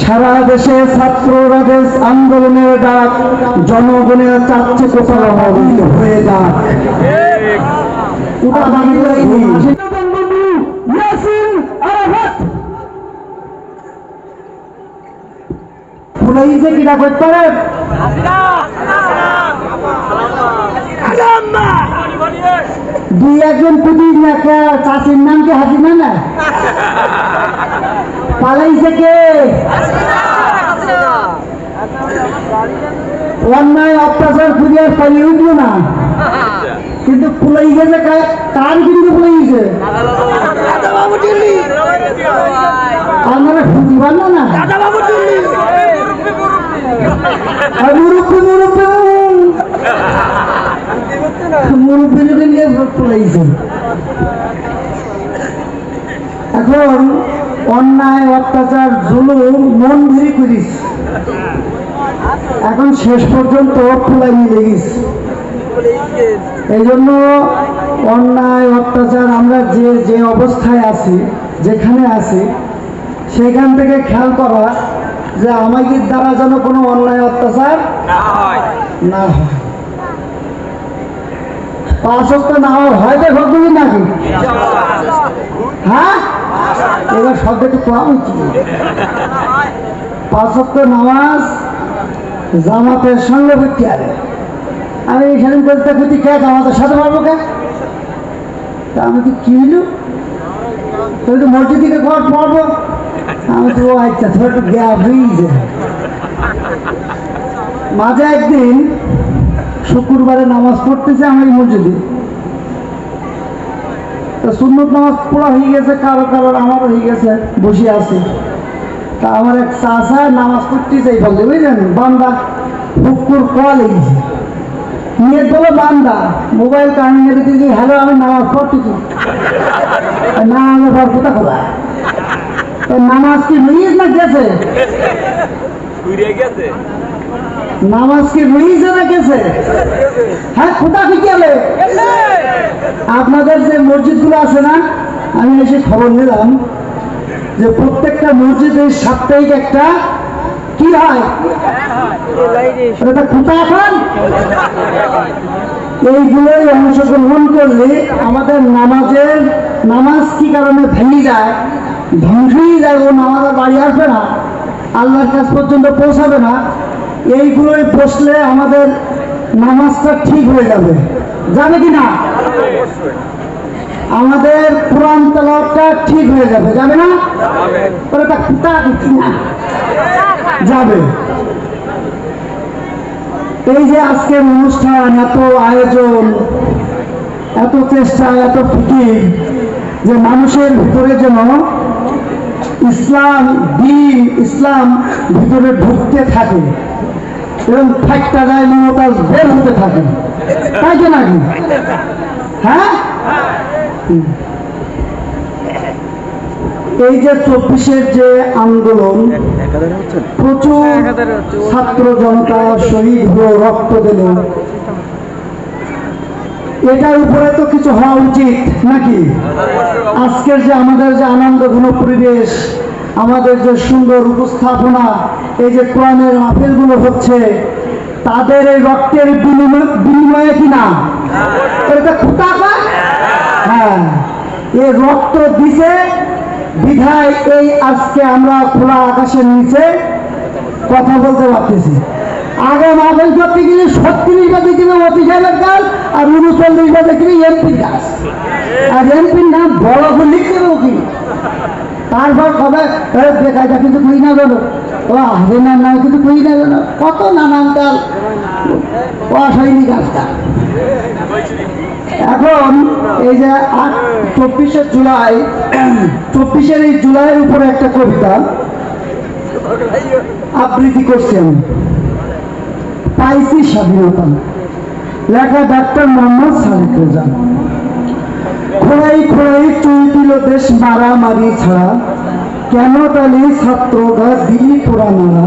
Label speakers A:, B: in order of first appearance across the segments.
A: সারা দেশে ছাত্ররা দেশ আন্দোলনের ডাক, জনগণের চাচ্ছে কোথাও হয়ে যাক। ওটা বাংলা। কি? বঙ্গবন্ধু ইয়াসিন আরাফাত ফুলাইছে কিনা করতে পারে দুই একজন পুতিন একটা চাষির নাম কি হাসিনা না পালাইছে কে? অন্যায়, অত্যাচার খুঁজে পালিয়ে উঠল না। কিন্তু ফুলাই গেছে কার কিন্তু ফুলাই গেছে আপনারা খুঁজি পারল না এখন অন্যায় অত্যাচার জুলুম মন ধরে করিস এখন শেষ পর্যন্ত মিলে গেছে এই জন্য অন্যায় অত্যাচার আমরা যে যে অবস্থায় আছি যেখানে আছি সেখান থেকে খেয়াল করা যে আমাদের দ্বারা যেন কোনো অন্যায় অত্যাচার না হয়। পাঁচ হস্ত না হয় দেখো তুমি নাকি? হ্যাঁ? এবার শব্দ একটু কম পাঁচক নামাজ, জামাতের সঙ্গে ভর্তি আরে আমি এখানে বলতে খুঁজি কে জামাতের সাথে পারব কে? তা আমি কি হইল? তুই তো মসজিদ ঘর পড়ব। আমি তো আচ্ছা তোর একটু গ্যাপ হয়েছে মাঝে একদিন শুক্রবারে নামাজ পড়তেছে আমি মসজিদে। সুন্নত নামাজ পড়া হয়ে গেছে কারও কারও আমারও হয়ে গেছে বসে আছি। তা আমার এক চাষা নামাজ পড়তে বলতে বুঝলেন? বান্দা হুকুর নিয়ে বলো বান্দা মোবাইল কাহিনী হ্যালো আমি নামাজ পড়তেছি না আমি কোথা খোলা নামাজ কি রুইজ না গেছে? নামাজ কি রুইজ না গেছে? হ্যাঁ কোথা কি গেলে আপনাদের যে মসজিদগুলো আছে না, আমি এসে খবর নিলাম যে প্রত্যেকটা মসজিদে সাপ্তাহিক একটা কি হয়? অংশগ্রহণ করলে আমাদের নামাজের, নামাজ কি কারণে ভেঙে যায়? ধ্বংসই যায় ও নামাজের বাড়ি আসবে না, আল্লাহর কাছ পর্যন্ত পৌঁছাবে না। এইগুলোই বসলে আমাদের নামাজটা ঠিক হয়ে যাবে। যাবে কি না আমাদের কোরআন তেলাওয়াতটা ঠিক হয়ে যাবে যাবে না? না। যাবে। এই যে আজকের অনুষ্ঠান, এত আয়োজন, এত চেষ্টা, এত ফিকির, যে মানুষের ভিতরে যেন ইসলাম, দিন, ইসলাম ভিতরে ঢুকতে থাকে এবং ফাইটটা যায় মমতাজ বের হতে থাকে। তাই তো নাকি? হ্যাঁ? এই যে চব্বিশের যে আন্দোলন, প্রচুর ছাত্র জনতা শহীদ হয়ে রক্ত দিল এটার উপরে তো কিছু হওয়া উচিত নাকি? আজকের যে আমাদের যে আনন্দঘন পরিবেশ, আমাদের যে সুন্দর উপস্থাপনা, এই যে কোরআনের মাহফিলগুলো হচ্ছে, তাদের এই রক্তের বিনিময়ে কিনা? হ্যাঁ। রক্ত দিছে বিধায় এই আজকে আমরা খোলা আকাশের নিচে কথা বলতে পারতেছি। আগে মাহফিল করতে গেলে ছত্রিশ বাজে কিনে অতি সাহেবের আর উনচল্লিশ বাজে কিনে এমপির গাছ আর এমপির নাম বড় করে লিখতে দেবো কি? তারপর এ, বেকায়দা কিন্তু কই না গেল ও হাসিনার নাম কিন্তু কই না গেল কত নানান কাল অসৈনিক গাছটা এখন এই যে চব্বিশে জুলাই, চব্বিশের এই জুলাইয়ের উপরে একটা কবিতা আবৃত্তি করছি আমি। পাইছি স্বাধীনতা। লেখা ডাক্তার মোহাম্মদ সাদিক রেজা। খোলাই খোলাই তুই দিল দেশ মারামারি ছাড়া। কেন তালি ছাত্ররা দিলি পোড়া মারা?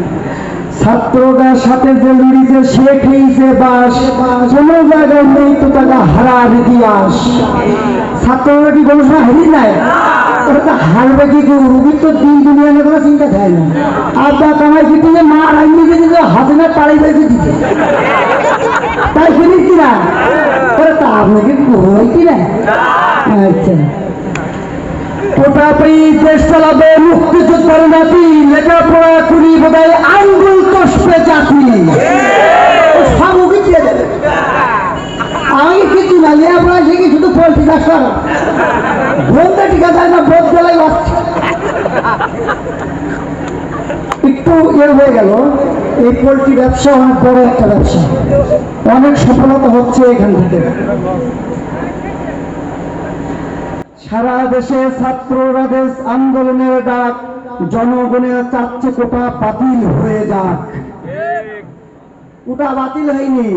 A: ছাত্রদের সাথে যে লড়িতে সে খেয়েছে বাস, কোন জায়গায় নেই তো টাকা হারার ইতিহাস। ছাত্ররা কি কোনো সময় হারিয়ে যায় ওরা তো হারবে কি রুগীর তো দিন দুনিয়া নিয়ে কোনো চিন্তা খায় না। আব্বা কামাই কি দিয়ে মা রান্নি দিয়ে দিল হাতে না পাড়ি বেঁধে দিতে তাই শুনিস কি না? তা আপনাকে কোথায় কি না? আচ্ছা। ওটাতেই দেশ চালাবে মুক্তিযোদ্ধার নাতি লেখাপড়া করি বোধহয় আঙ্গুল কষবে জাতি। সামগ্রী দিয়ে দেবে। আমি কিছু না লেখাপড়া শিখি শুধু পোল্ট্রি চাষ করা টিকা যায় না বোধ গেলে একটু ইয়ে হয়ে গেল। এই পোল্ট্রি ব্যবসা অনেক বড় একটা ব্যবসা। অনেক সফলতা হচ্ছে এখান থেকে। সারা দেশে ছাত্ররা দেশ আন্দোলনের ডাক, জনগণের চাচ্ছে কোটা বাতিল হয়ে যাক। কোটা বাতিল হয়নি।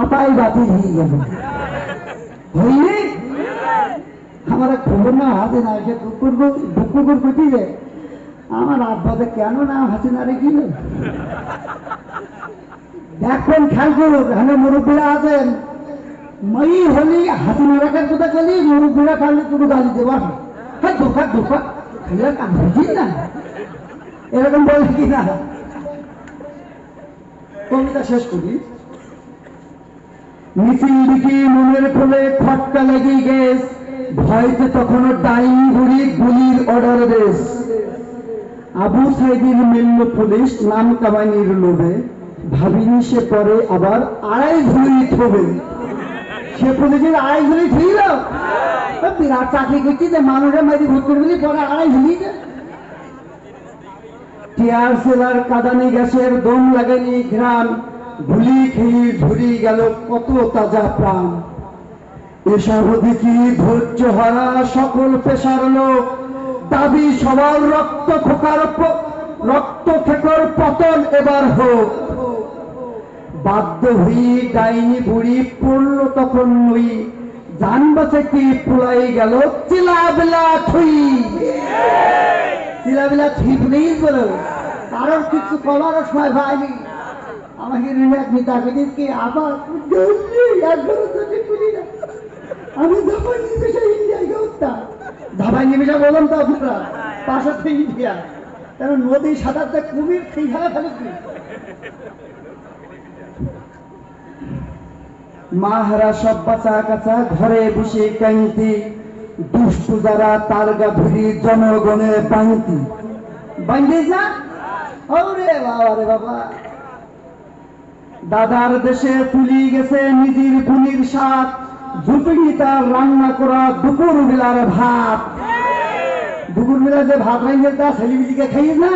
A: আপাই বাতিল হয়ে গেল। হয়নি? আমার খবর না হাতে না সে দুপুর কটি যে আমার আব্বাতে কেন না হাসিনা রেখে দেখবেন খেয়াল করুন, এখানে মুরব্বীরা আছেন। মই হলি হাসিনা রাখার কথা গেলি মুরব্বীরা খালি তুমি গালি দেবা হ্যাঁ দোকা দোকা খাইলে কাম বুঝি না এরকম বলে কি না কবিতা শেষ করি মিছিল দিকে মনের কোলে খটকা লেগে গেস ভয়তে তখনও ডাইং ঘুরি গুলির অর্ডার দেশ আবু সাইদির মিলল পুলিশ নাম কামানির লোভে ভাবিনি সে পরে আবার আড়াই ঘুরি থবে সে পুলিশের আড়াই ঘুরি ঠিক বিরাট চাকরি করছি যে মানুষের মাঝে ভোট করবি পরে আড়াই টিয়ার সেলার কাদানি গ্যাসের দম লাগেনি ঘ্রাণ গুলি খেয়ে ঝুরি গেল কত তাজা প্রাণ। এসব দেখি ধৈর্য হারা সকল পেশার লোক দাবি সবার রক্ত খোকার রক্ত থেকর পতন এবার হোক। বাধ্য হই ডাইনি বুড়ি পড়ল তখন নই। জান বাঁচে কি পুলাই গেল? চিলাবিলা থুই চিলাবিলা থুই প্লিজ বলো। কারোর কিছু করার সময় ভাইনি আমাকে রিল্যাক্স নিতে হবে। কি আবার আমি ধাবাই নিমেষে ইন্ডিয়ায় গেতাম ধাবাই নিমেষে বললাম তো আপনারা, পাশে ইন্ডিয়া। কেন নদী সাঁতারতে কুমির সেই খেলা ফেলে কি মাহারা সব বাঁচা কাঁচা ঘরে বসে কান্তি দুষ্টু যারা তার গাভুরি জনগণে পান্তি বাঙ্গিস না ওরে বাবা রে বাবা। দাদার দেশে তুলি গেছে নিজের পুলির সাথ জুটুনি তার রান্না করা দুপুর বেলার ভাত। দুপুর বেলা যে ভাত রাইছে তা ছেলেবিলিকে খাইস না।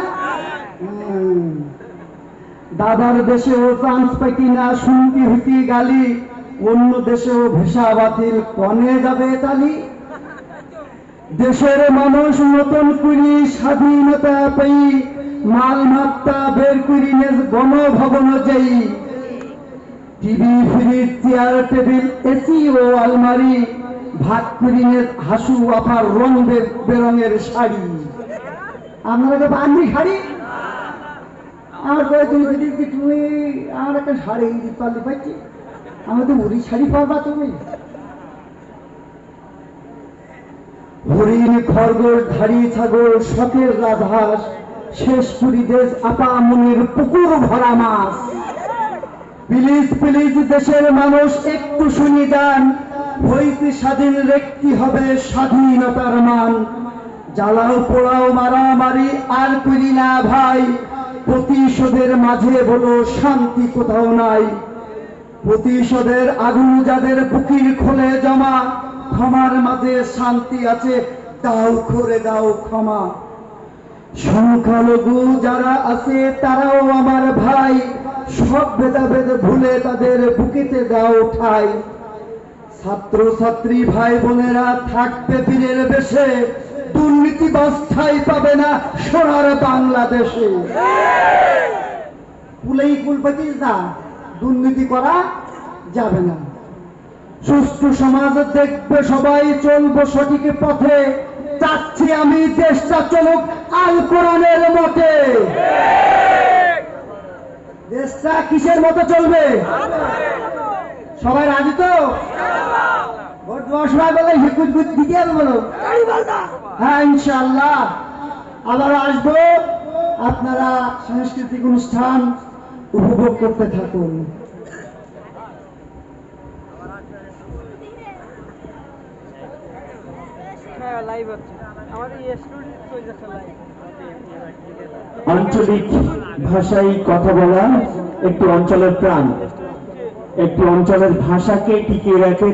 A: দাদার দেশেও চান্স পাইতি না, শুনতি হইতি গালি। অন্য দেশেও ভেসা বাতিল কনে যাবে তালি? দেশের মানুষ নতুন করি স্বাধীনতা পাই মাল বের করি নেজ গণভবন যাই। TV, fridge, chair, table, AC ও আলমারি ভাত নেজ হাসু আপার রং বেরঙের শাড়ি। আপনারা বান্ধি শাড়ি? আমার করে তুমি যদি তুমি আমার একটা শাড়ি দিতে আমি তো মুড়ি শাড়ি পারবা তুমি হরিণ খরগোশ ধাড়ি ছাগল, শখের রাজহাঁস, শেষ পুরী দেশ, আপা মনির পুকুর ভরা মাছ। প্লিজ প্লিজ, দেশের মানুষ, একটু শুনি যান। হইতে স্বাধীন রেখতি হবে স্বাধীনতার মান। জ্বালাও, পোড়াও, মারামারি, আর করি না ভাই। প্রতিশোধের মাঝে বলো, শান্তি কোথাও নাই। প্রতিশোধের আগুন যাদের বুকির খোলে জমা, ক্ষমার মাঝে শান্তি আছে, দাও করে দাও ক্ষমা। সংখ্যালঘু যারা আছে, তারাও আমার ভাই, সব ভেদাভেদ ভুলে তাদের বুকিতে দাও ঠাই। ছাত্র ছাত্রী ভাই বোনেরা, থাকবে পীরের বেশে, দুর্নীতি বাস্থাই পাবে না সোনার বাংলাদেশে। কুলেই কুল পাচ্ছিস না দুর্নীতি করা যাবে না। সুষ্ঠু সমাজ দেখবে সবাই, চলবো সঠিক পথে। চাচ্ছি আমি দেশটা চলুক আল কোরআনের মতে। দেশটা কিসের মতো চলবে? সবাই রাজি তো? হ্যাঁ আবার আসব। আপনারা সাংস্কৃতিক অনুষ্ঠান উপভোগ করতে থাকুন।
B: হ্যাঁ
C: আঞ্চলিক ভাষায় কথা বলা একটি অঞ্চলের প্রাণ। একটি অঞ্চলের ভাষাকে টিকিয়ে রাখে